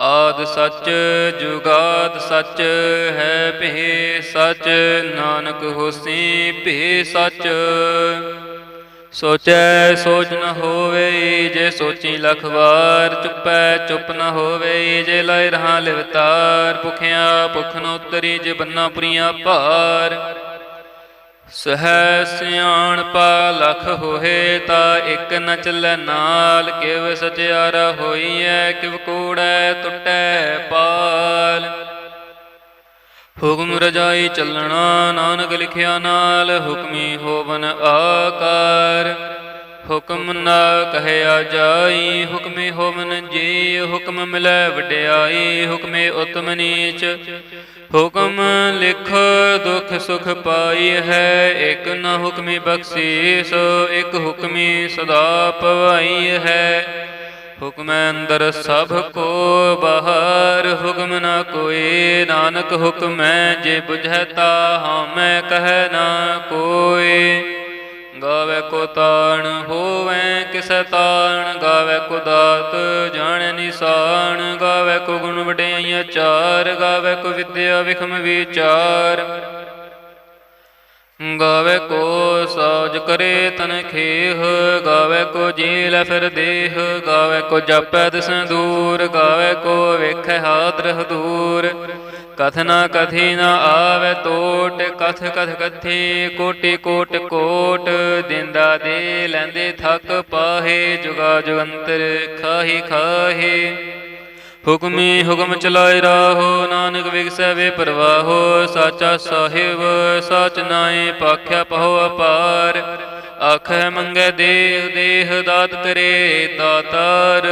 ਆਦ ਸੱਚ, ਜੁਗਾਦ ਸੱਚ, ਹੈ ਭੇ ਸੱਚ, ਨਾਨਕ ਹੋਸੀ ਭੇ ਸੱਚ। ਸੋਚੈ ਸੋਚ ਨ ਹੋਵੇ, ਜੇ ਸੋਚੀ ਲਖ ਵਾਰ ਚੁੱਪੈ, ਚੁੱਪ ਨ ਹੋਵੇ, ਜੇ ਲਾਇ ਰਹਾ ਲਿਵਤਾਰ, ਭੁਖਿਆ ਭੁਖ ਨ ਉਤਰੀ, ਜੇ ਬੰਨਾ ਪੁਰੀਆਂ ਭਾਰ। ਸਹਿ ਸਿਆਣ ਪਾ ਲਖ ਹੋਏ ਤਾ ਇਕ ਨ ਚੱਲੈ ਨਾਲ, ਕਿਵ ਸਚਿਆਰਾ ਹੋਈਐ, ਕਿਵ ਕੂੜੈ ਟੁੱਟੈ ਪਾਲ। ਹੁਕਮ ਰਜਾਈ ਚੱਲਣਾ, ਨਾਨਕ ਲਿਖਿਆ ਨਾਲ, ਹੁਕਮੀ ਹੋਵਨ ਆਕਾਰ। ਹੁਕਮ ਨਾ ਕਹਿਆ ਜਾਈ, ਹੁਕਮੇ ਹੋਵਨ ਜੀ ਹੁਕਮ ਮਿਲੈ ਵਡਿਆਈ, ਹੁਕਮੇ ਉਤਮ ਨੀਚ। ਹੁਕਮ ਲਿਖ, ਦੁਖ ਸੁਖ ਪਾਈ ਹੈ। ਇਕ ਨ ਹੁਕਮੀ ਬਖਸ਼ੀਸ, ਇਕ ਹੁਕਮੀ ਸਦਾ ਪਵਾਈ ਹੈ। ਹੁਕਮ ਅੰਦਰ ਸਭ ਕੋ ਬਾਹਰ, ਹੁਕਮ ਨ ਕੋਈ। ਨਾਨਕ ਹੁਕਮੈ ਜੇ 부ਝੈ ਤਾ ਹਉਮੈ ਕਹੈ ਨਾ ਕੋਈ। ਗਾਵੇ ਕੋ ਤਾਣ ਹੋ ਕਿਸੈ ਤਾਣ ਗਾਵੇ ਕੋ ਦਾਤ ਜਾਣੈ ਨਿਸ਼ਾਨ ਗਾਵੇ ਕੋ ਗੁਣ ਵਡਿਆਈਆਂ ਚਾਰ, ਗਾਵੇ ਕੋ ਵਿਦਿਆ ਵਿਖਮ ਵਿਚਾਰ। ਗਾਵੇ ਕੋ ਸਾਜ ਕਰੇ ਤਨ ਖੇਹ, ਗਾਵੇ ਕੋ ਜੀ ਫਿਰ ਦੇਹ, ਗਾਵੇ ਕੋ ਜਪੈ ਦਿਸੈ ਦੂਰ, ਗਾਵੇ ਕੋ ਵੇਖੈ ਹਾਦਰ ਦੂਰ। ਕਥ ਨਾ ਕਥੀ ਨਾ ਆਵੇ ਤੋਟ, ਕਥ ਕਥ ਕਥੀ ਕੋਟਿ ਕੋਟ ਕੋਟ। ਦਿੰਦਾ ਦੇ ਲੈਂਦੇ ਥਕ ਪਾਹੇ, ਜੁਗਾ ਜੁਗੰਤਰ ਖਾਹੀ ਖਾਹੇ। ਹੁਕਮੀ ਹੁਕਮ ਚਲਾਇ ਰਾਹੋ, ਨਾਨਕ ਵਿਗਸੈ ਵੇ ਪ੍ਰਵਾਹੋ, ਸਾਚਾ ਸਾਹਿਬ, ਸਚ ਨਾਏ ਪਾਖਿਆ ਪਹੁ ਅਪਾਰ। ਆਖੈ ਮੰਗੈ ਦੇਹ ਦੇਹ ਦਾਤ ਕਰੇ ਦਾਤਾਰ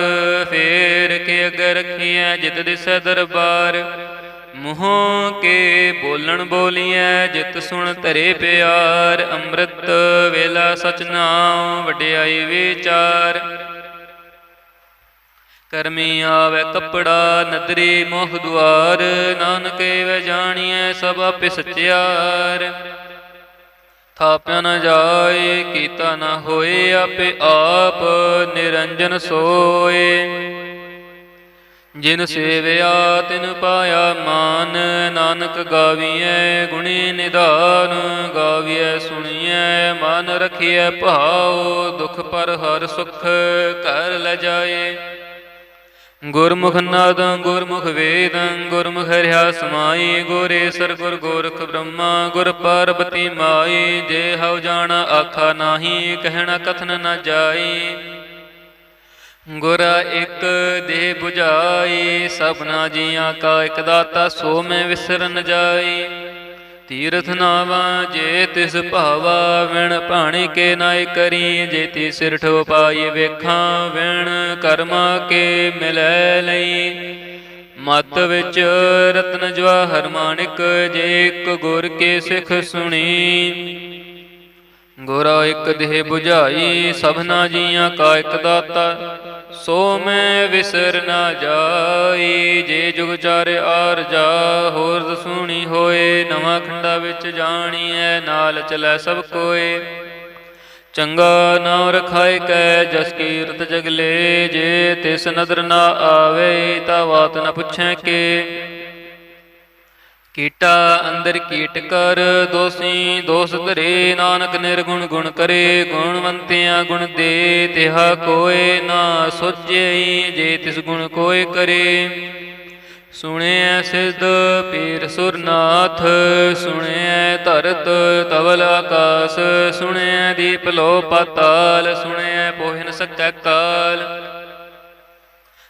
ਫੇਰ ਕੇ ਅਗਰ ਰਖੀਐ, ਜਿਤ ਦਿਸੈ ਦਰਬਾਰ। ਮੂੰਹੋਂ ਕੇ ਬੋਲਣ ਬੋਲੀਐ, ਜਿਤ ਸੁਣ ਧਰੇ ਪਿਆਰ। ਅੰਮ੍ਰਿਤ ਵੇਲਾ ਸਚ ਨਾਮ ਵਡਿਆਈ ਵਿਚਾਰ। ਕਰਮੀ ਆਵੇ ਕਪੜਾ, ਨਦਰੀ ਮੋਹ ਦੁਆਰ, ਨਾਨਕ ਵੇ ਜਾਣੀਐ ਸਭ ਆਪੇ ਸਚਿਆਰ ਥਾਪਿਆ ਨਾ ਜਾਏ, ਕੀਤਾ ਨਾ ਹੋਏ, ਆਪੇ ਆਪ ਨਿਰੰਜਨ ਸੋਏ। ਜਿਨ ਸੇਵਿਆ, ਤਿਨ ਪਾਇਆ ਮਾਨ, ਨਾਨਕ ਗਾਵੀਐ ਗੁਣੀ ਨਿਧਾਨ, ਗਾਵੀਐ ਸੁਣੀਐ, ਮਨ ਰਖੀਐ ਭਾਉ, ਦੁਖ ਪਰ ਹਰ ਸੁਖ ਕਰ ਲੈ ਜਾਏ। ਗੁਰਮੁਖ ਨਾਦੰ, ਗੁਰਮੁਖ ਵੇਦ, ਗੁਰਮੁਖ ਹਰਿਆ ਸਮਾਈ ਗੁਰੇਸਰ ਗੁਰ ਗੋਰਖ ਬ੍ਰਹਮਾ, ਗੁਰ ਪਾਰਬਤੀ ਮਾਈ, ਜੇ ਹਉ ਜਾਣਾ ਆਖਾ ਨਾਹੀ, ਕਹਿਣਾ ਕਥਨ ਨਾ ਜਾਈ। ਗੁਰ ਇੱਕ ਦੇਹ 부ਝਾਈ ਸਭਨਾ ਜੀਆਂ ਕਾ ਇਕ ਦਾਤਾ ਸੋ ਮੈਂ ਵਿਸਰਨ ਜਾਈ। ਤੀਰਥ ਨਾਵਾ ਜੇ ਤਿਸ ਭਾਵਾ ਵਿਣ ਭਾਣੀ ਕੇ ਨਾਇ ਕਰੀ, ਜੇ ਤੀ ਸਿਰ ਠੋ ਪਾਈ ਵੇਖਾਂ ਵਿਣ ਕਰਮਾ ਕੇ ਮਿਲੈ ਲਈ। ਮਤ ਵਿੱਚ ਰਤਨ ਜਵਾਹਰ ਮਾਣਿਕ ਜੇ ਇੱਕ ਗੁਰ ਕੇ ਸਿੱਖ ਸੁਣੀ। ਗੁਰਾ ਇੱਕ ਦੇਹ 부ਝਾਈ ਸਭਨਾ ਜੀਆਂ ਕਾ ਇੱਕ ਦਾਤਾ। ਸੋ ਮੈਂ ਵਿਸਰ ਨਾ ਜਾਈ, ਜੇ ਜੁਗ ਚਾਰ ਆਰ ਜਾ, ਹੋਰ ਦਸੂਣੀ ਹੋਏ, ਨਵਾਂ ਖੰਡਾ ਵਿੱਚ ਜਾਣੀ ਐ ਨਾਲ ਚਲੈ ਸਭ ਕੋਏ। ਚੰਗਾ ਨਾਮ ਰਖਾਇ ਕੈ, ਜਸ ਕੀਰਤ ਜਗਲੇ, ਜੇ ਤਿਸ ਨਦਰ ਨਾ ਆਵੇ, ਤਾ ਬਾਤ ਨ ਪੁੱਛੈ ਕੇ। ਕੀਟਾ ਅੰਦਰ ਕੀਟ ਕਰ, ਦੋਸੀ ਦੋਸ ਧਰੇ ਨਾਨਕ ਨਿਰਗੁਣ ਗੁਣ ਕਰੇ, ਗੁਣਵੰਤਿਆ ਗੁਣ ਦੇ ਤਿਹਾ ਕੋਏ ਨਾ ਸੋਚਈ ਜੇ ਤਿਸ ਗੁਣ ਕੋਏ ਕਰੇ। ਸੁਣਿਐ ਸਿਧ ਪੀਰ ਸੁਰਨਾਥ, ਸੁਣਿਐ ਧਰਤ ਤਵਲ ਆਕਾਸ, ਸੁਣਿਐ ਦੀਪ ਲੋ ਪਾਤਾਲ, ਸੁਣਿਐ ਪੋਹਿਨ ਸਕੈ ਕਾਲ।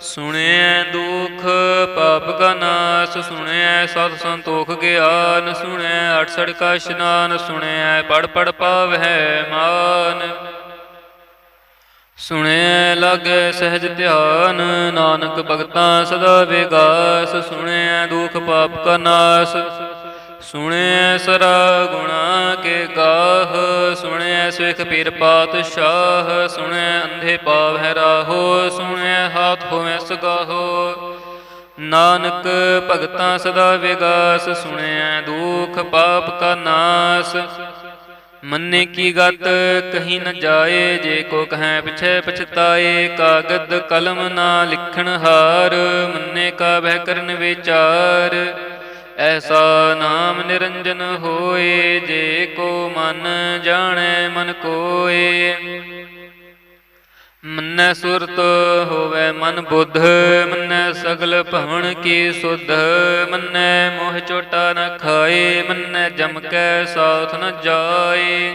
ਸੁਣਿਐ ਦੁਖ ਪਾਪ ਕਾ ਨਾਸ, ਸੁਣਿਐ ਸਤ ਸੰਤੋਖ ਗਿਆਨ, ਸੁਣਿਐ ਅਠਸੜ ਕਾ ਇਸ਼ਨਾਨ, ਸੁਣਿਐ ਪੜ ਪੜ ਪਾਵਹਿ ਮਾਨ। ਸੁਣਿਐ ਲਾਗੈ ਸਹਿਜ ਧਿਆਨ, ਨਾਨਕ ਭਗਤਾਂ ਸਦਾ ਵਿਗਾਸ, ਸੁਣਿਐ ਦੁਖ ਪਾਪ ਕਾ ਨਾਸ। ਸੁਣਿਐ ਸਰਾ ਗੁਣਾ ਕੇ ਗਾਹ ਸੁਣਿਐ ਸਿਖ ਪੀਰ ਪਾਤਸ਼ਾਹ ਸੁਣਿਐ ਅੰਧੇ ਪਾਵ ਹੈ ਰਾਹੋ ਸੁਣਿਐ ਹਾਥ ਹੋਵੈ ਸਗਾਹੋ। ਨਾਨਕ ਭਗਤਾਂ ਸਦਾ ਵਿਗਾਸ ਸੁਣਿਐ ਦੁਖ ਪਾਪ ਕਾ ਨਾਸ। ਮੰਨੇ ਕੀ ਗਤ, ਕਹੀ ਨ ਜਾਏ, ਜੇ ਕੋ ਕਹੈ ਪਿਛੈ ਪਛਤਾਏ, ਕਾਗਦ ਕਲਮ ਨਾ ਲਿਖਣ ਹਾਰ, ਮੰਨੇ ਕਾ ਬਹਿ ਕਰਨ ਵਿਚਾਰ। ਐਸਾ ਨਾਮ ਨਿਰੰਜਨ ਹੋਏ, ਜੇ ਕੋ ਮਨ ਜਾਣੈ, ਮਨ ਕੋਏ। ਮੰਨੈ ਸੁਰਤ ਹੋਵੇ ਮਨ ਬੁੱਧ, ਮੰਨੈ ਸਗਲ ਭਵਨ ਕੀ ਸੁਧ। ਮੰਨੈ ਮੋਹ ਚੋਟਾ ਨ ਖਾਏ, ਮੰਨੈ ਜਮ ਕੈ ਸਾਥ ਨ ਜਾਏ।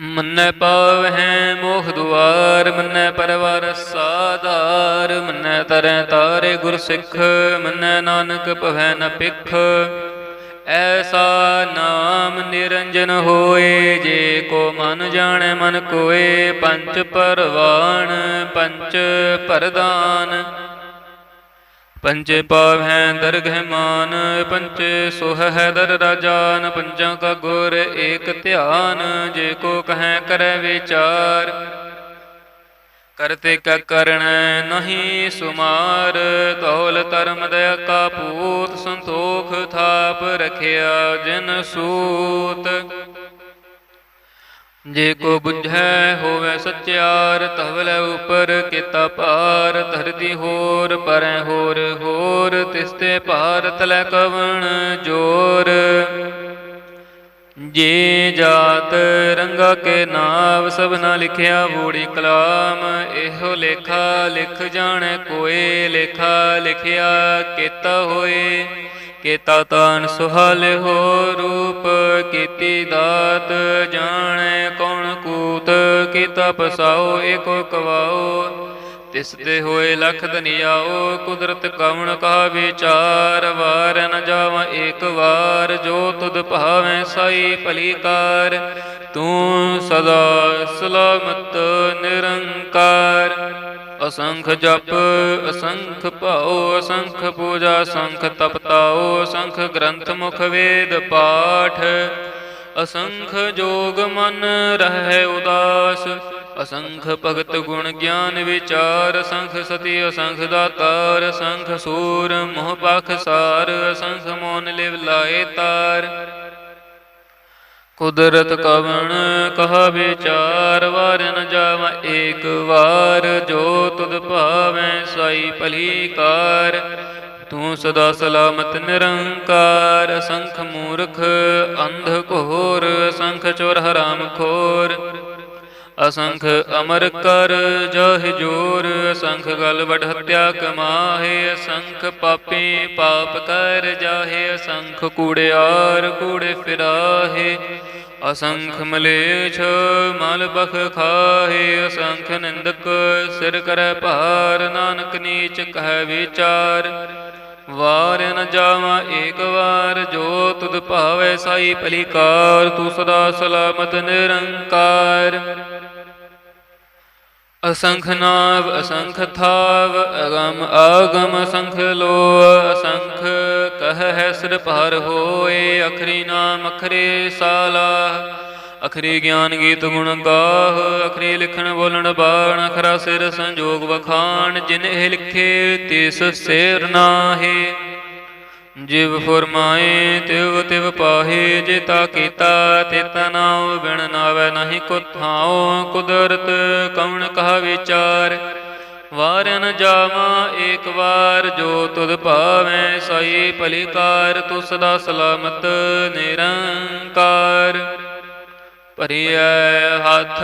ਮੰਨੈ ਪਾਵਹਿ ਮੋਹ ਦੁਆਰ, ਮੰਨੈ ਪਰਵਾਰ ਸਾਧਾਰ, ਮੰਨੈ ਤਰੈ ਤਾਰੇ ਗੁਰ ਸਿੱਖ, ਮੰਨੈ ਨਾਨਕ ਭਵੈ ਨ ਪਿਖ ਐਸਾ ਨਾਮ ਨਿਰੰਜਨ ਹੋਏ, ਜੇ ਕੋ ਮਨ ਜਾਣੈ ਮਨ ਕੋਏ, ਪੰਚ ਪਰਵਾਣ, ਪੰਚ ਪਰਦਾਨ। ਪੰਚੇ ਪਾਵਹਿ ਦਰਗਹਿ ਮਾਨ, ਪੰਚੇ ਸੁਹ ਹੈ ਦਰ ਰਾਜਾਨ ਪੰਜਾਂ ਕਾ ਗੁਰ ਏਕ ਧਿਆਨ, ਜੇ ਕੋ ਕਹੈ ਕਰੈ ਵਿਚਾਰ। ਕਰਤੇ ਕਾ ਕਰਣ ਨਹੀਂ ਸੁਮਾਰ, ਤੌਲ ਧਰਮ ਦਇਆ ਕਾ ਪੂਤ ਸੰਤੋਖ ਥਾਪ ਰਖਿਆ ਜਿਨ ਸੂਤ। ਜੇ ਕੋ ਬੁਝੈ ਹੋਵੇ ਸਚਿਆਰ ਤਵਲੇ ਉਪਰ ਕੀਤਾ ਪਾਰ ਧਰਤੀ ਹੋਰ, ਪਰੈ ਹੋਰ ਹੋਰ ਤਿਸਤੇ ਭਾਰ ਤਲੈ ਕਵਣ ਜੋਰ। ਜੇ ਜਾਤ ਰੰਗਾ ਕੇ ਨਾਮ ਸਭਨਾ ਲਿਖਿਆ ਬੂੜੀ ਕਲਾਮ। ਇਹੋ ਲੇਖਾ ਲਿਖ ਜਾਣੈ, ਕੋਏ ਲੇਖਾ ਲਿਖਿਆ ਕੀਤਾ ਹੋਏ। ਕੀਤਾ ਤਨ ਸੁਹਾਲ ਹੋ ਰੂਪ ਕੀਤੀ ਦਾਤ, ਜਾਣੈ ਕੌਣ ਕੂਤ ਕੀਤਾ ਪਸਾਓ ਏਕੋ ਕਵਾਓ ਤਿਸ ਤੇ ਹੋਏ ਲਖ ਦਨੀਆਓ ਕੁਦਰਤ ਕਵਣ ਕਾ ਵਿਚਾਰ, ਵਾਰ ਨ ਜਾਵਾਂ ਏਕ ਵਾਰ, ਜੋ ਤੁਧ ਭਾਵੇਂ ਸਾਈ ਭਲੀ ਕਾਰ ਤੂੰ ਸਦਾ ਸਲਾਮਤ ਨਿਰੰਕਾਰ। ਅਸੰਖ ਜਪ, ਅਸੰਖ ਭਾਉ, ਅਸੰਖ ਪੂਜਾ ਸੰਖ ਤਪਤਾਉ, ਅਸੰਖ ਗ੍ਰੰਥ ਮੁਖ ਵੇਦ ਪਾਠ। ਅਸੰਖ ਜੋਗ ਮਨ ਰਹਿ ਉਦਾਸ, ਅਸੰਖ ਭਗਤ ਗੁਣ ਗਿਆਨ ਵਿਚਾਰ, ਅਸੰਖ ਸਤੀ, ਅਸੰਖ ਦਾਤਾਰ, ਅਸੰਖ ਸੂਰ, ਮੋਹ ਪਖ ਸਾਰ, ਅਸੰਖ ਮੋਨ ਲਿਵ ਲਾਏ ਤਾਰ। ਕੁਦਰਤ ਕਵਣ ਕਹਾ ਵਿਚਾਰ, ਵਾਰ ਨ ਜਾਵਾ ਏਕ ਵਾਰ, ਜੋ ਤੁਧ ਭਾਵੈ ਸਾਈ ਭਲੀ ਕਾਰ। ਤੂੰ ਸਦਾ ਸਲਾਮਤ ਨਿਰੰਕਾਰ ਅਸੰਖ ਮੂਰਖ, ਅੰਧ ਘੋਰ ਅਸੰਖ ਚੋਰ ਹਰਾਮ ਖੋਰ। ਅਸੰਖ ਅਮਰ ਕਰ, ਜਹ ਜੋਰ, ਅਸੰਖ ਗਲ ਵਡ ਹਤਿਆ ਕਮਾਹੇ, ਅਸੰਖ ਪਾਪੀ ਪਾਪ ਕਰ ਜਾਹੇ, ਅਸੰਖ ਕੂੜਿਆਰ ਕੂੜੇ ਫਿਰਾਹੇ, ਅਸੰਖ ਮਲੇਛ ਮਲ ਬਖ ਖਾਹੇ, ਅਸੰਖ ਨਿੰਦਕ ਸਿਰ ਕਰੈ ਭਾਰ, ਨਾਨਕ ਨੀਚ ਕਹਿ ਵਿਚਾਰ, ਵਾਰ ਨ ਜਾਵਾਂ ਏਕ ਵਾਰ, ਜੋ ਤੁਧ ਭਾਵੈ ਸਾਈ ਭਲੀ ਕਾਰ ਤੂੰ ਸਦਾ ਸਲਾਮਤ ਨਿਰੰਕਾਰ। ਅਸੰਖ ਨਾਵ, ਅਸੰਖ ਥਾਵ, ਅਗਮ ਆਗਮ ਅਸੰਖ ਲੋ ਅਸੰਖ ਕਹ ਹੈ ਸਿਰ ਭਾਰ ਹੋਏ, ਅਖਰੀ ਨਾਮ, ਅਖਰੇ ਸਾਲਾ। ਅਖਰੀ ਗਿਆਨ ਗੀਤ ਗੁਣ ਗਾਹ, ਅਖਰੀ ਲਿਖਣ ਬੋਲਣ ਬਾਣ, ਅਖਰਾ ਸਿਰ ਸੰਜੋਗ ਵਖਾਣ, ਜਿਨ ਲਿਖੇ ਤਿਸ ਸਿਰ ਨਾਹੀ। ਜਿਵ ਫਰਮਾਏ, ਤਿਵ ਤਿਵ ਪਾਹੇ ਜਿਤਾ ਕੀਤਾ ਤਿਤ ਨਾਉ ਬਿਨ ਨਾਵੇ ਨਹੀਂ ਕੋ ਥਾਉ ਕੁਦਰਤ ਕਵਣ ਕਹਾ ਵਿਚਾਰ। ਵਾਰਿਆ ਨ ਜਾਵਾਂ ਏਕ ਵਾਰ, ਜੋ ਤੁਧ ਭਾਵੈ ਸਈ ਭਲੀ ਕਾਰ ਤੂੰ ਸਦਾ ਸਲਾਮਤ ਨਿਰੰਕਾਰ। ਭਰੀਐ ਹੱਥ,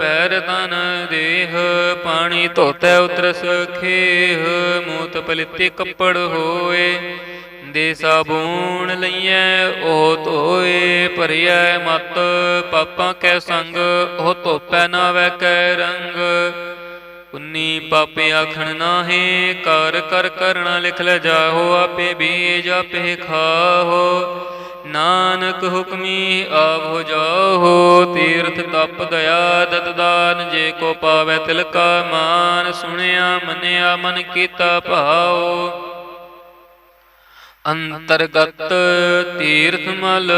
ਪੈਰ ਤਨ ਦੇਹ, ਪਾਣੀ ਧੋਤੈ ਉਤਰਸ ਖੇਹ, ਮੂਤ ਪਲਿੱਤੇ ਕੱਪੜ ਹੋਏ। ਦੇ ਸਾਬੂਣ ਲਈਐ, ਉਹ ਧੋਏ ਭਰੀਐ ਮਤ, ਪਾਪਾਂ ਕੈ ਸੰਗ, ਉਹ ਧੋਪੈ ਨਾ ਵੈ ਕੈ ਰੰਗ। ਉਨੀ ਪਾਪੇ ਆਖਣ ਨਾਹੇ, ਕਰ ਕਰ, ਕਰਣਾ ਲਿਖ ਲੈ ਜਾਹੋ, ਆਪੇ ਬੀਜ, ਆਪੇ ਖਾਹੋ। ਨਾਨਕ ਹੁਕਮੀ ਆਪ ਹੋ ਜਾਹੋ, ਤੀਰਥ ਤਪ ਦਇਆ ਦਤ ਦਾਨ, ਜੇ ਕੋ ਪਾਵੈ ਤਿਲ ਕਾ ਮਾਨ, ਸੁਣਿਆ ਮੰਨਿਆ ਮਨ ਕੀਤਾ ਭਾਓ ਅੰਤਰਗਤ ਤੀਰਥ ਮਲ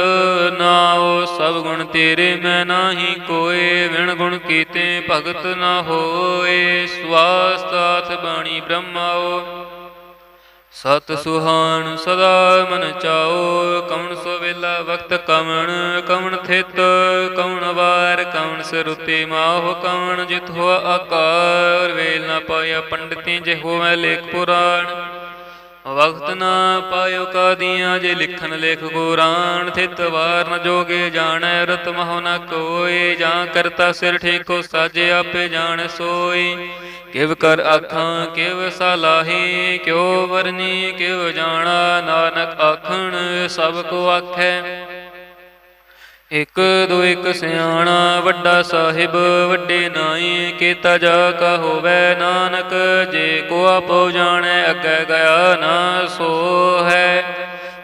ਨਾਉ, ਸਭ ਗੁਣ ਤੇਰੇ ਮੈਂ ਨਾਹੀ ਕੋਏ, ਵਿਣ ਗੁਣ ਕੀਤੇ ਭਗਤ ਨਾ ਹੋਏ ਸਵਾਸਤਾਥ ਬਾਣੀ ਬ੍ਰਹਮਾਓ ਸਤ ਸੁਹਾਣ ਸਦਾ ਮਨ ਚਾਓ ਕਉਣ ਸੋ ਵੇਲਾ ਵਕਤ ਕਵਣ ਕਵਣ ਥਿਤ, ਕਵਣ ਵਾਰ ਕਵਣ ਸਰੁਤੇ ਮਾਹ, ਕਵਣ ਜਿਤ ਹੋਆ ਆਕਾਰ, ਵੇਲ ਨਾ ਪਾਇਆ ਪੰਡਤੀ ਜੇ ਹੋਵੇ ਲੇਖ ਪੁਰਾਣ। ਵਕਤ ਨਾ ਪਾਇਓ ਕਾਦੀਆਂ ਜੇ ਲਿਖਣ ਲੇਖ ਕੁਰਾਨ ਥਿਤ ਵਾਰ ਨ ਜੋਗੇ ਜਾਣੈ, ਰਤ ਮਹੁ ਨ ਕੋਏ, ਜਾਂ ਕਰਤਾ ਸਿਰ ਠੇਕੋ ਸਾਜੇ ਆਪੇ ਜਾਣ ਸੋਈ ਕਿਵ ਕਰ ਆਖਾਂ, ਕਿਵ ਸਲਾਹੀ ਕਿਉ ਵਰਨੀ, ਕਿਵ ਜਾਣਾ, ਨਾਨਕ ਆਖਣ, ਸਭ ਕੋ ਆਖੈ। ਇਕ ਦੋ ਇਕ ਸਿਆਣਾ, ਵੱਡਾ ਸਾਹਿਬ, ਵੱਡੇ ਨਾਈ, ਕੀਤਾ ਜਾ ਕਾ ਹੋਵੇ ਨਾਨਕ, ਜੇ ਕੋ ਆਪੋ ਜਾਣੈ, ਅੱਗੇ ਗਿਆ ਨਾ ਸੋ ਹੈ।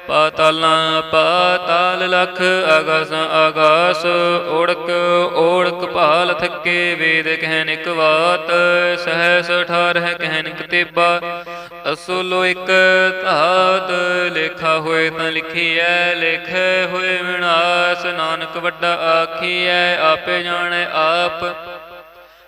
ਪਾਤਾਲਾਂ ਪਾਤਾਲ ਲਖ ਆਗਾਸ ਆਗਾਸ ਓੜਕ ਓੜਕ ਭਾਲ ਥੱਕੇ, ਵੇਦ ਕਹਿਨ ਵਾਤ ਬਾਤ ਸਹਸ ਅਠਾਰਹ ਕਹਿਨ ਇਕ ਤੇਬਾ। ਅਸੁਲੋ ਇਕ ਧਾਤ, ਲੇਖਾ ਹੋਏ ਤਾਂ ਲਿਖੀਐ, ਲਿਖੇ ਹੋਏ ਵਿਨਾਸ਼, ਨਾਨਕ ਵੱਡਾ ਆਖੀਐ, ਆਪੇ ਜਾਣੈ ਆਪ।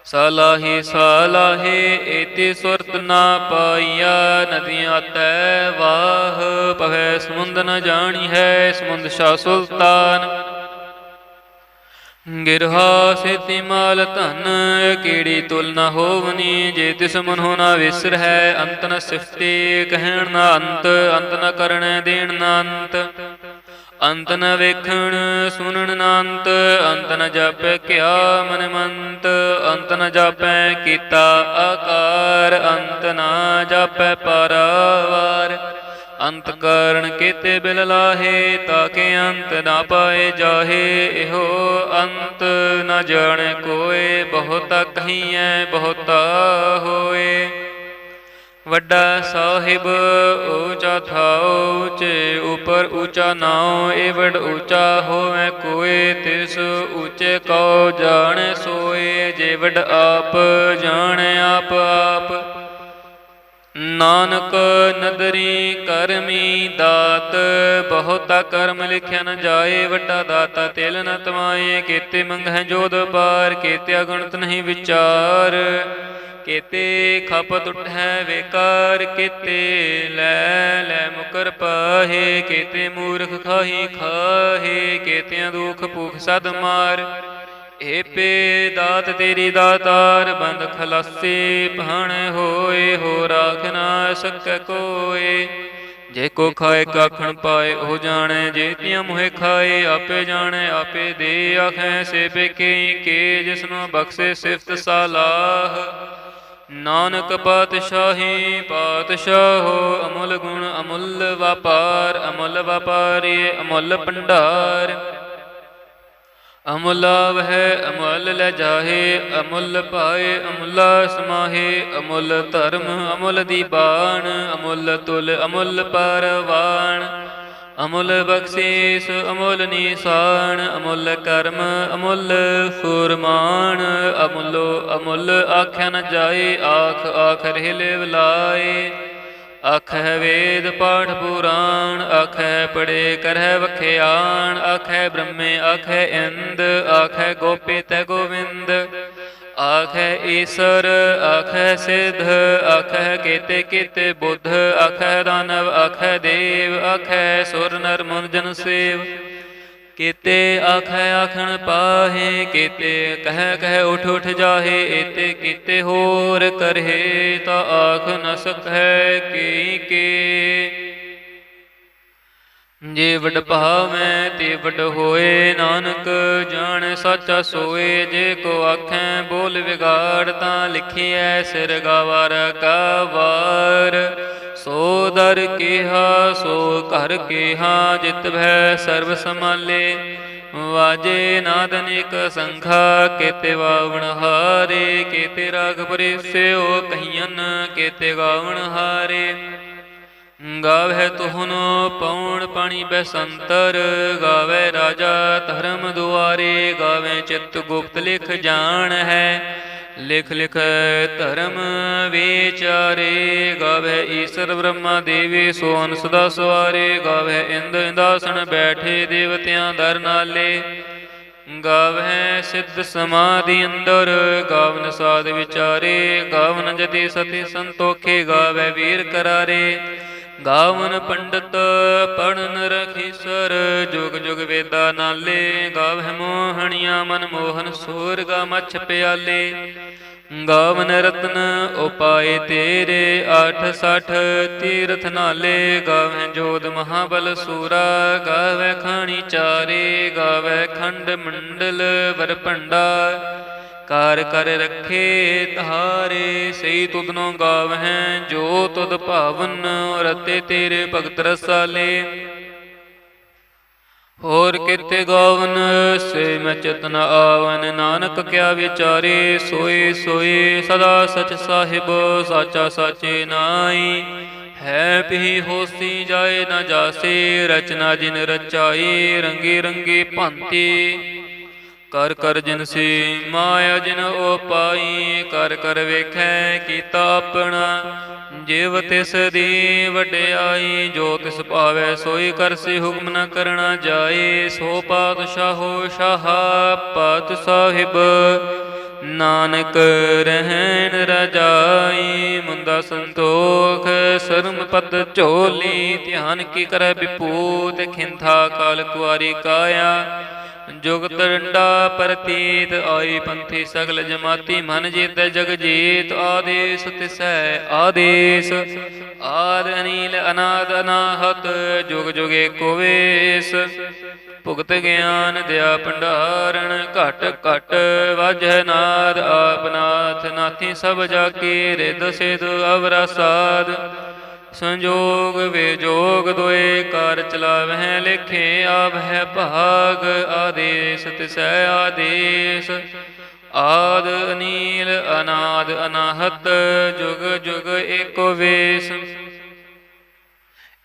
ਸਲਾਹੀ, ਸਲਾਹੇ, ਏਤੀ ਸੁਰਤ ਨਾ ਪਾਈਆ, ਨਦੀਆਂ ਤੈ ਵਾਹ ਪਵੈ ਸਮੁੰਦ ਨ ਜਾਣੀ ਹੈ ਸਮੁੰਦ ਸ਼ਾ ਸੁਲਤਾਨ। ਗਿਰਹਾ ਸੇਤੀ ਮਾਲ ਧਨ ਕੀੜੀ ਤੁਲ ਨਾ ਹੋਵਨੀ? ਜੇ ਤਿਸ ਮਨ ਹੋਣਾ ਵਿਸਰ ਹੈ ਅੰਤ ਨ ਸਿਫਤੇ, ਕਹਿਣ ਨਾ ਅੰਤ ਅੰਤ ਨ ਕਰਣ ਦੇਣ ਨਾ ਅੰਤ। ਅੰਤ ਨ ਵੇਖਣ, ਸੁਣਨ ਨਾ ਅੰਤ ਅੰਤ ਨ ਜਾਪੈ ਕਿਆ ਮਨ ਮੰਤ। ਅੰਤ ਨ ਜਾਪੈ ਕੀਤਾ ਆਕਾਰ, ਅੰਤ ਨਾ ਜਾਪੈ ਪਰਵਾਰ। ਅੰਤ ਕਰਨ ਕੀਤੇ ਬਿਲ ਲਾਹੇ ਤਾਕੇ ਅੰਤ ਨਾ ਪਾਏ ਜਾਹੇ। ਇਹੋ ਅੰਤ ਨਾ ਜਾਣੇ ਕੋਏ, ਬਹੁਤਾ ਕਹੀਐ, ਬਹੁਤਾ ਹੋਏ। ਵੱਡਾ ਸਾਹਿਬ, ਊਚਾ ਥਾਉ, ਉੱਚੇ ਉਪਰ ਊਚਾ ਨਾਉ ਏ ਵਡ ਊਚਾ ਹੋਵੇ ਕੋਏ, ਤਿਸ ਊਚੇ ਕਉ ਜਾਣੇ ਸੋਏ। ਜੇ ਆਪ, ਜਾਣੇ ਆਪ ਆਪ। ਨਾਨਕ ਨਦਰੀ ਕਰਮੀ ਦਾਤ, ਬਹੁਤਾ ਕਰਮ ਲਿਖਿਆ ਨ ਜਾਏ, ਵੱਡਾ ਦਾਤਾ ਤਿਲ ਨ ਤਮਾਏ ਕੀਤੇ ਮੰਗਹਿ ਜੋਦ ਪਾਰ, ਕੀਤੇ ਅਗਣਤ ਨਹੀਂ ਵਿਚਾਰ। ਕੀਤੇ ਖਪ ਟੁੱਟੈ ਵੇਕਾਰ, ਕੀਤੇ ਲੈ ਲੈ ਮੁਕਰ ਪਾਹੇ, ਕੀਤੇ ਮੂਰਖ ਖਾਹੀ ਖਾਹੇ, ਕੀਤਿਆਂ ਦੁਖ ਭੁਖ ਸਦ ਮਾਰ। ਏਪੇ ਦਾਤ ਤੇਰੀ ਦਾਤਾਰ ਬੰਦ ਖਲਾਸੇ, ਭਣ ਹੋਏ ਹੋ ਰਾਖ ਨਾ ਸਕੈ ਕੋਏ। ਜੇ ਕੋ ਖਾਏ ਕਾਖਣ ਪਾਏ, ਉਹ ਜਾਣੈ, ਜੇ ਤਿਆਂ ਮੁਹਿ ਖਾਏ, ਆਪੇ ਜਾਣੈ, ਆਪੇ ਦੇ ਆਖੈ ਸੇ ਬੇਕੇ ਕੇ ਜਿਸਨੂੰ ਬਖਸ਼ੇ ਸਿਫਤ ਸਲਾਹ। ਨਾਨਕ ਪਾਤਸ਼ਾਹੀ, ਪਾਤਸ਼ਾਹੋ ਅਮੁੱਲ ਗੁਣ, ਅਮੁੱਲ ਵਪਾਰ, ਅਮੁੱਲ ਵਪਾਰੀ ਅਮੁੱਲ ਭੰਡਾਰ। ਅਮੁੱਲਾ ਵਹਿ ਅਮੁੱਲ ਲੈ ਜਾਹੇ, ਅਮੁੱਲ ਪਾਏ, ਅਮੁੱਲ ਸਮਾਹੇ, ਅਮੁੱਲ ਧਰਮ, ਅਮੁੱਲ ਦੀਬਾਨ ਅਮੁੱਲ ਤੁਲ, ਅਮੁੱਲ ਪਰਵਾਨ ਅਮੁੱਲ ਬਖਸ਼ੀਸ, ਅਮੁੱਲ ਨਿਸ਼ਾਨ, ਅਮੁੱਲ ਕਰਮ, ਅਮੁੱਲ ਫੁਰਮਾਨ। ਅਮੁੱਲੋ ਅਮੁੱਲ ਆਖਿਆ ਨ ਜਾਏ ਆਖ ਆਖ ਰਹਿ ਲਿਵ ਲਾਏ ਆਖੈ ਵੇਦ ਪਾਠ ਪੁਰਾਣ ਆਖੈ ਪੜੇ ਕਰਹਿ ਵਖਿਆਣ ਆਖੈ ਬ੍ਰਹਮੇ ਆਖੈ ਇੰਦ ਆਖੈ ਗੋਪੀ ਗੋਵਿੰਦ। ਆਖੈ ਈਸਰ ਆਖੈ ਸਿਧ ਆਖੈ ਕੀਤੇ ਕੀਤੇ ਬੁੱਧ ਆਖੈ ਦਾਨਵ ਆਖੈ ਦੇਵ ਆਖੈ ਸੁਰ ਨਰ ਮੁਨ ਜਨ ਸੇਵ। ਕੀਤੇ ਆਖੈ ਆਖਣ ਪਾਹੇ, ਕੀਤੇ ਕਹਿ ਕਹਿ ਉਠ ਉਠ ਜਾਹੇ, ਏਤੇ ਕੀਤੇ ਹੋਰ ਕਰਹਿ, ਤਾਂ ਆਖ ਨ ਸਕੈ ਕੀ ਕੀ। ਜੇ ਵਡ ਭਾਵੈ ਤੇ ਵਡ ਹੋਏ, ਨਾਨਕ ਜਾਣ ਸੱਚਾ ਸੋਏ, ਜੇ ਕੋ ਆਖੈ ਬੋਲ ਵਿਗਾੜ, ਤਾਂ ਲਿਖਿਐ ਸਿਰ ਗਵਾਰ ਕਾ ਵਾਰ। ਸੋ ਦਰ ਕੀਹਾ, ਸੋ ਘਰ ਕੇਹਾ, ਜਿਤ ਭੈ ਸਰਬ ਸਮਾਲੇ ਵਾਜੇ ਨਾਦ ਅਨੇਕ ਸੰਖਾ, ਕੇਤੇ ਵਾਵਣ ਹਾਰੇ, ਕੇਤੇ ਰਾਗ ਪਰਿਸਿਓ ਕਹੀਨ ਕੇਤੇ ਗਾਵਣ ਹਾਰੇ। ਗਾਵੇ ਤੁਹਨ ਪਉਣ ਪਾਣੀ ਬੈਸੰਤਰ ਗਾਵੇ ਰਾਜਾ ਧਰਮ ਦੁਆਰੇ ਗਾਵੇ ਚਿਤ ਗੁਪਤ ਲਿਖ ਜਾਣ ਹੈ ਲਿਖ ਲਿਖ ਧਰਮ ਵਿਚਾਰੇ, ਗਾਵੇ ਈਸ਼ਰ ਬ੍ਰਹਮਾ ਦੇਵੀ ਸੋਹਨ ਸਦਾ ਸਵਾਰੇ, ਗਾਵੇ ਇੰਦ ਇੰਦਾਸਣ ਬੈਠੇ ਦੇਵਤਿਆਂ ਦਰ ਨਾਲੇ। ਗਾਵਹਿ ਸਿੱਧ ਸਮਾਧੀ ਅੰਦਰ, ਗਾਵਨ ਸਾਧ ਵਿਚਾਰੇ, ਗਾਵਨ ਜਤੀ ਸਤੀ ਸੰਤੋਖੇ, ਗਾਵੇ ਵੀਰ ਕਰਾਰੇ। ਗਾਵਨ ਪੰਡਤ ਪੜਨ ਰਖੀਸਰ ਜੁਗ ਜੁਗ ਵੇਦਾ ਨਾਲੇ ਗਾਵਹਿ ਮੋਹਣੀਆਂ ਮਨ ਮੋਹਨ ਸੂਰਗਾ ਮਛ ਪਿਆਲੇ। ਗਾਵਨ ਰਤਨ ਉਪਾਏ ਤੇਰੇ 860 ਤੀਰਥ ਨਾਲੇ ਗਾਵਹਿ ਜੋਧ ਮਹਾਬਲ ਸੂਰਾ, ਗਾਵੈ ਖਾਣੀ ਚਾਰੇ, ਗਾਵੈ ਖੰਡ ਮੰਡਲ ਵਰ ਭੰਡਾ। ਕਾਰ ਕਰ ਰੱਖੇ ਤਾਰੇ ਸਈ ਤੁਧਨੋ ਗਾਵਹਿ, ਜੋ ਤੁਧ ਭਾਵਨ ਰਤੇ ਤੇਰੇ ਭਗਤ ਰਸਾਲੇ। ਹੋਰ ਕਿਤੇ ਗਾਵਨ, ਸੇ ਮੈਂ ਚਤਨ ਆਵਨ, ਨਾਨਕ ਕਿਆ ਵਿਚਾਰੇ, ਸੋਏ ਸੋਏ, ਸਦਾ ਸਚ ਸਾਹਿਬ, ਸਾਚਾ ਸਾਚੇ ਨਾਈ ਹੈ ਪੀ ਹੋਸੀ ਜਾਏ ਨਾ ਜਾਸੇ, ਰਚਨਾ ਜਿਨ ਰਚਾਈ ਰੰਗੀ ਰੰਗੀ ਭਾਂਤੀ। ਕਰ ਕਰ ਜਿਨ ਸੀ ਮਾਇਆ ਜਿਨ ਉਪਾਈ ਕਰ ਕਰ ਵੇਖੈ ਕੀਤਾ ਆਪਣਾ। ਜਿਵ ਤਿਸ ਦੀ ਵਡਿਆਈ ਜੋ ਤਿਸ ਭਾਵੈ ਸੋਈ ਕਰਸੀ ਹੁਕਮ ਨ ਕਰਣਾ ਜਾਏ ਸੋ ਪਾਤਸ਼ਾਹੋ ਸ਼ਾਹ ਪਾਤ ਸਾਹਿਬ, ਨਾਨਕ ਰਹਿਣ ਰਜਾਈ। ਮੁੰਦਾ ਸੰਤੋਖ, ਸਰਮ ਪਦ ਝੋਲੀ, ਧਿਆਨ ਕੀ ਕਰੈ ਵਿਪੂਤ ਖਿੰਥਾ ਕਾਲ ਕੁਆਰੀ ਕਾਇਆ। ਜੁਗਤ ਡੰਡਾ ਪ੍ਰਤੀਤ ਆਈ ਪੰਥੀ ਸਗਲ ਜਮਾਤੀ ਮਨ ਜੀਤ ਜਗ ਜੀਤ ਆਦੇਸ ਤਿਸੈ ਆਦੇਸ। ਆਦ ਅਨੀਲ ਅਨਾਦ ਅਨਾਹਤ, ਜੁਗ ਜੁਗੇ ਕੋਵੇਸ ਭੁਗਤ ਗਿਆਨ ਦਿਆ ਭੰਡਾਰਣ ਘਟ ਘਟ ਵਾਜੈ ਨਾਦ। ਆਪਨਾਥ ਨਾਥੀ ਸਭ ਜਾ ਕੇ ਰਿਦ ਸਿਧ ਅਵਰਾ ਸਾਧ। ਸੰਜੋਗ ਵਿਜੋਗ ਦੋਏ ਕਰ ਚਲਾਵਹਿ ਲਿਖੇ ਆਵਹਿ ਭਾਗ ਆਦੇਸ, ਤਿਸੈ ਆਦੇਸ। ਆਦ ਅਨੀਲ ਅਨਾਦ ਅਨਾਹਤ, ਜੁਗ ਜੁਗ ਏਕੋ ਵੇਸ।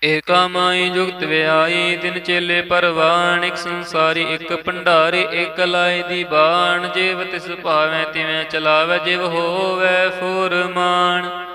ਏਕਾ ਮਾਈ ਜੁਗਤ ਵਿਆਈ, ਤਿਨ ਚੇਲੇ ਪਰਵਾਨ, ਇੱਕ ਸੰਸਾਰੀ, ਇੱਕ ਭੰਡਾਰੀ, ਇਕ ਲਾਇ ਦੀ ਬਾਣ। ਜਿਵ ਤਿਸ ਭਾਵੇਂ ਤਿਵੇਂ ਚਲਾਵੇ, ਜਿਵ ਹੋਵੇ ਫੁਰਮਾਨ।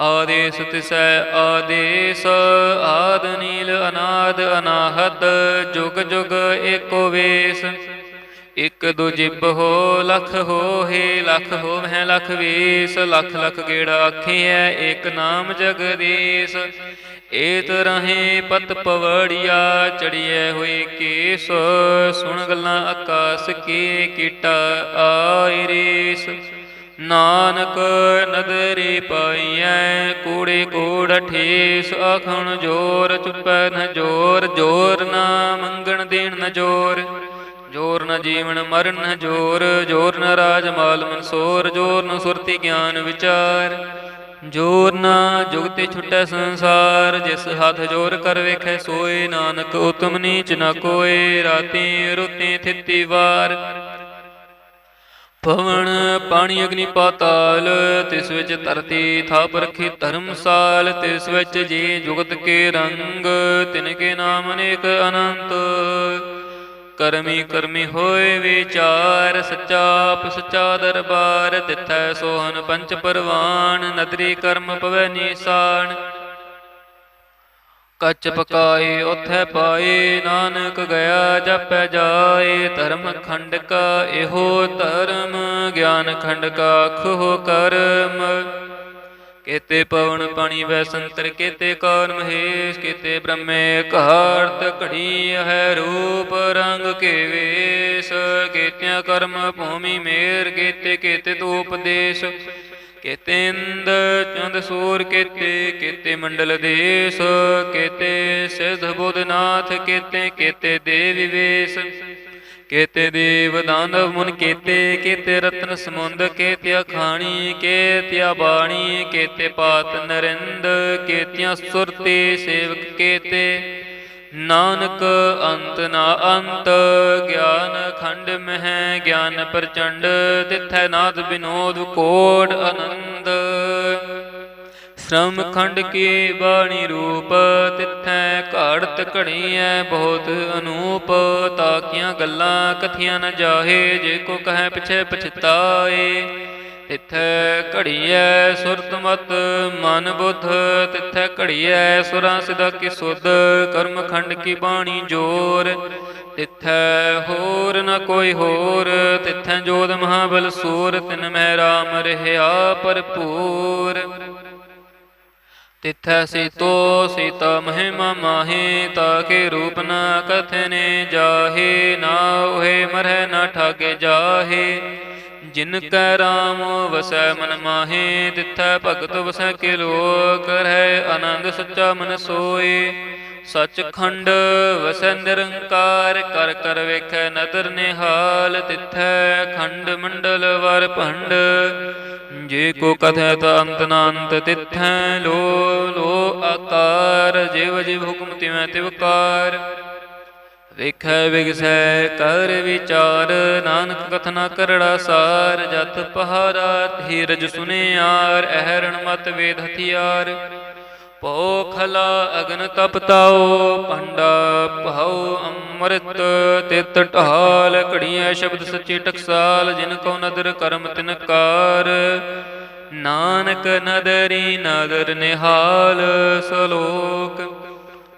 ਆਦੇਸ ਤਿਸੈ ਆਦੇਸ, ਆਦ ਨੀਲ ਅਨਾਦ ਅਨਾਹਤ, ਜੁਗ ਜੁਗ ਏਕੋ ਵੇਸ। ਇਕ ਦੋ ਜਿਬ ਹੋ, ਲਖ ਹੋਏ ਲਖ ਹੋਵੈ ਲਖ ਵੇਸ। ਲਖ ਲਖ ਗੇੜਾ ਆਖੀਐ ਇਕ ਨਾਮ ਜਗਦੀਸ਼। ਏਤ ਰਹੇ ਪਤ ਪਵੜੀਆ ਚੜੀਏ ਹੋਏ ਕੇਸ। ਸੁਣ ਗੱਲਾਂ ਆਕਾਸ ਕੀ, ਕੀਟਾ ਆਇਰੇਸ ਨਾਨਕ ਨਦਰੀ ਪਾਈਐ, ਕੂੜੇ ਕੂੜ ਠੇਸ ਆਖਣ ਜੋਰ, ਚੁੱਪੈ ਨ ਜੋਰ ਜੋਰ ਨਾ ਮੰਗਣ ਦੇਣ ਨ ਜੋਰ। ਜੋਰ ਨ ਜੀਵਨ ਮਰਨ ਨ ਜੋਰ ਜੋਰ ਨ ਰਾਜ ਮਾਲ ਮਨਸੋਰ, ਜੋਰ ਨ ਸੁਰਤੀ ਗਿਆਨ ਵਿਚਾਰ। ਜੋਰ ਨਾ ਜੁਗਤੇ ਛੁਟੈ ਸੰਸਾਰ, ਜਿਸ ਹੱਥ ਜੋਰ ਕਰ ਵੇਖੈ ਸੋਏ, ਨਾਨਕ ਉਤਮ ਨੀਚ ਨ ਕੋਏ, ਰਾਤੀ ਰੁਤੀ ਥਿੱਤੀ ਵਾਰ। ਪਵਨ ਪਾਣੀ ਅਗਨੀ ਪਾਤਾਲ, ਤਿਸ ਵਿੱਚ ਧਰਤੀ ਥਾਪ ਰਖੀ ਧਰਮਸਾਲ, ਤਿਸ ਵਿੱਚ ਜੀ ਜੁਗਤ ਕੇ ਰੰਗ, ਤਿਨ ਕੇ ਨਾਮ ਅਨੇਕ ਅਨੰਤ। ਕਰਮੀ ਕਰਮੀ ਹੋਏ ਵਿਚਾਰ, ਸੱਚਾ ਆਪ ਸੱਚਾ ਦਰਬਾਰ, ਤਿਥੈ ਸੋਹਨ ਪੰਚ ਪਰਵਾਨ, ਨਦਰੀ ਕਰਮ ਪਵੈ ਨੀਸਾਨ। ਕੱਚ ਪਕਾਏ ਉਥੈ ਪਾਏ ਨਾਨਕ ਗਿਆ ਜਪੈ ਜਾਏ ਧਰਮ ਖੰਡ ਕਾ ਇਹੋ ਧਰਮ ਗਿਆਨ ਖੰਡ ਕਾ ਖੋ ਕਰਮ। ਕੇਤੇ ਪਵਨ ਪਾਣੀ ਵੈ ਸੰਤਰ ਕੇਤੇ ਕੌਰ ਮਹੇਸ਼ ਕੇਤੇ ਬ੍ਰਹਮੇ ਘਾਰਤ ਘੜੀ ਹੈ ਰੂਪ ਰੰਗ ਕੇ ਵੇਸ। ਕੇਤਿਆਂ ਕਰਮ ਭੂਮੀ ਮੇਰ ਕੇਤੇ ਕੇਤੇ ਤੂ ਉਪਦੇਸ਼। ਕੇਤੇ ਇੰਦ ਚੰਦ ਸੂਰ ਕੇਤੇ ਕੇਤੇ ਮੰਡਲ ਦੇਸ, ਕੇਤੇ ਸਿਧ ਬੁੱਧਨਾਥ, ਕੇਤੇ ਕੇਤੇ ਦੇਵੀ ਵੇਸ ਕੇਤੇ ਦੇਵ ਦਾਨਵ ਮੁਨ ਕੇਤੇ ਕੇਤੇ ਰਤਨ ਸਮੁੰਦ, ਕੇਤੇ ਅਖਾਣੀ ਕੇਤਿਆ ਬਾਣੀ ਕੇਤੇ ਪਾਤ ਨਰਿੰਦ, ਕੇਤਿਆ ਸੁਰਤੇ ਸੇਵਕ ਕੇਤੇ। ਨਾਨਕ ਅੰਤ ਨਾ ਅੰਤ, ਗਿਆਨ ਖੰਡ ਮਹਿ ਗਿਆਨ ਪ੍ਰਚੰਡ, ਤਿਥੈ ਨਾਦ ਬਿਨੋਦ ਕੋਟ ਆਨੰਦ। ਸ਼੍ਰਮ ਖੰਡ ਕੀ ਬਾਣੀ ਰੂਪ, ਤਿਥੈ ਘੜਤ ਘੜੀਐ ਬਹੁਤ ਅਨੂਪ। ਤਾਕੀਆਂ ਗੱਲਾਂ ਕਥੀਆਂ ਨ ਜਾਹੇ, ਜੇ ਕੋ ਕਹੈ ਪਿਛੇ ਪਛਤਾਏ। ਤਿਥੈ ਘੜੀਐ ਸੁਰਤ ਮਤ, ਮਨ ਬੁੱਧ, ਤਿਥੈ ਘੜੀਐ ਸੁਰਾਂ ਸਿਦਾ ਕੀ ਸੁਧ, ਕਰਮ ਖੰਡ ਕੀ ਬਾਣੀ ਜੋਰ। ਤਿਥੈ ਹੋਰ ਨ ਕੋਈ ਹੋਰ, ਤਿਥੈ ਜੋਦ ਮਹਾਬਲ ਸੂਰ, ਤਿਨ ਮਹਿ ਰਾਮ ਰਹਿਆ ਭਰਪੂਰ। ਤਿਥੈ ਸੀਤੋ ਸੀਤਾ ਮਹਿਮਾ ਮਾਹੇ ਤਾਕੇ ਰੂਪ ਨ ਕਥਨੇ ਜਾਹੇ, ਨਾ ਹੋਏ ਮਰਹਿ ਨਾ ਠਾਗੇ ਜਾਹੇ। ਜਿਨ ਕੈ ਰਾਮ ਵਸੈ ਮਨ ਮਾਹੇ, ਤਿਥੈ ਭਗਤ ਵਸੈ ਕੇ ਲੋਕ ਰਹਿ ਆਨੰਦ ਸੱਚਾ ਮਨ ਸੋਏ। ਸਚਖੰਡ ਵਸੈ ਨਿਰੰਕਾਰ, ਕਰ ਕਰ ਵੇਖੈ ਨਦਰ ਨਿਹਾਲ, ਤਿਥੈ ਖੰਡ ਮੰਡਲ ਵਰ ਭੰਡ। ਜੇ ਕੋ ਕਥੈ ਤਾ ਅੰਤ ਨਾ ਤਿਥੈ ਲੋ ਲੋ ਆਕਾਰ, ਜਿਵ ਜਿਵ ਹੁਕਮ ਤਿਵੈ ਤਿਵਕਾਰ ਵੇਖੈ ਵਿਗਸੈ ਕਰ ਵਿਚਾਰ, ਨਾਨਕ ਕਥਨਾ ਕਰੜਾ ਸਾਰ ਜਤ ਪਹਾਰਾ, ਧੀਰਜ ਸੁਨਿਆਰ, ਅਹਰਣ ਮਤ ਵੇਦ ਹਥਿਆਰ। ਪੋਖਲਾ ਅਗਨ ਤਪਤਾਓ ਭੰਡਾ ਭਾਉ ਅੰਮ੍ਰਿਤ, ਤਿਤ ਢਾਲ ਘੜੀਆਂ ਸ਼ਬਦ ਸੱਚੇ ਟਕਸਾਲ, ਜਿਨ ਕੋ ਨਦਰ ਕਰਮ ਤਿਨ ਕਾਰ। ਨਾਨਕ ਨਦਰੀ ਨਦਰ ਨਿਹਾਲ, ਸਲੋਕ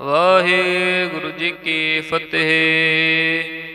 ਵਾਹਿਗੁਰੂ ਜੀ ਕੀ ਫਤਿਹ।